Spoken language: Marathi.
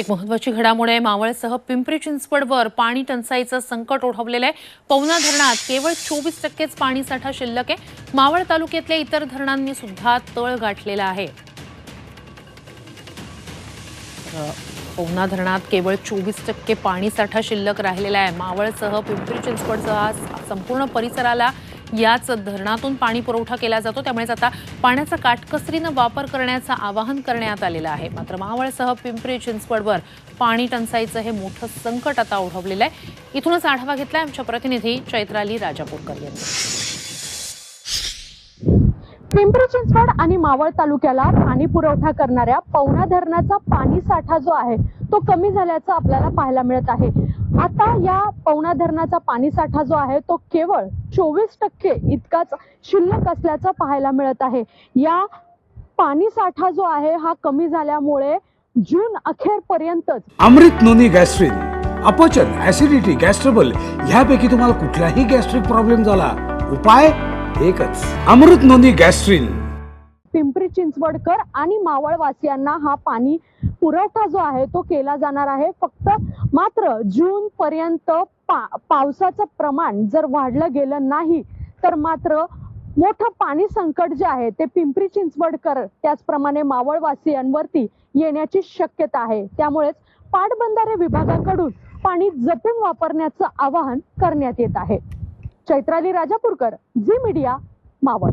एक महत्वाची घडामोड आहे. मावळसह पिंपरी चिंचवडवर पाणी टंचाईचं संकट ओढवलेलं आहे. पवना धरणात केवळ चोवीस टक्केच पाणीसाठा शिल्लक आहे. मावळ तालुक्यातल्या इतर धरणांनी सुद्धा तळ गाठलेला आहे. पवना धरणात केवळ चोवीस टक्के पाणीसाठा शिल्लक राहिलेला आहे. मावळसह पिंपरी चिंचवडसह संपूर्ण परिसराला याच धरणातून पाणी पुरवठा केला जातो. त्यामुळेच आता पाण्याचा काटकसरीनं वापर करण्याचं आवाहन करण्यात आलेलं आहे. मात्र मावळसह पिंपरी चिंचवडवर पाणी टंचाईचं हे मोठं संकट आता ओढवलेलं आहे. इथूनच आढावा घेतलाय आमच्या प्रतिनिधी चैत्राली राजापूरकर यांनी. पिंपरी चिंचवड आणि मावळ तालुक्याला पाणी पुरवठा करणाऱ्या पवना धरणाचा पाणी साठा जो आहे तो कमी झाल्याचं आपल्याला पाहायला मिळत आहे. आता या पवना धरणाचा पाणी साठा जो आहे तो केवळ चोवीस टक्के इतकाच शिल्लक असल्याचं पाहायला मिळत आहे. या पाणी साठा जो आहे हा कमी झाल्यामुळे जून अखेरपर्यंतच अमृत नोनी गॅस्ट्रिन अपचन ऍसिडिटी गॅस्ट्रबल ह्यापैकी तुम्हाला कुठलाही गॅस्ट्रिक प्रॉब्लेम झाला उपाय एकच अमृत नोनी गॅस्ट्रिन. पिंपरी चिंचवडकर आणि मावळवासियांना हा पाणी पुरवठा जो आहे तो केला जाणार आहे. फक्त मात्र जून पर्यंत पा पावसाचं प्रमाण जर वाढलं गेलं नाही तर मात्र मोठं पाणी संकट जे आहे ते पिंपरी चिंचवडकर त्याचप्रमाणे मावळवासियांवरती येण्याची शक्यता आहे. त्यामुळेच पाटबंधारे विभागाकडून पाणी जपून वापरण्याचं आवाहन करण्यात येत आहे. Chaitrali Rajapurkar Zee media Maval.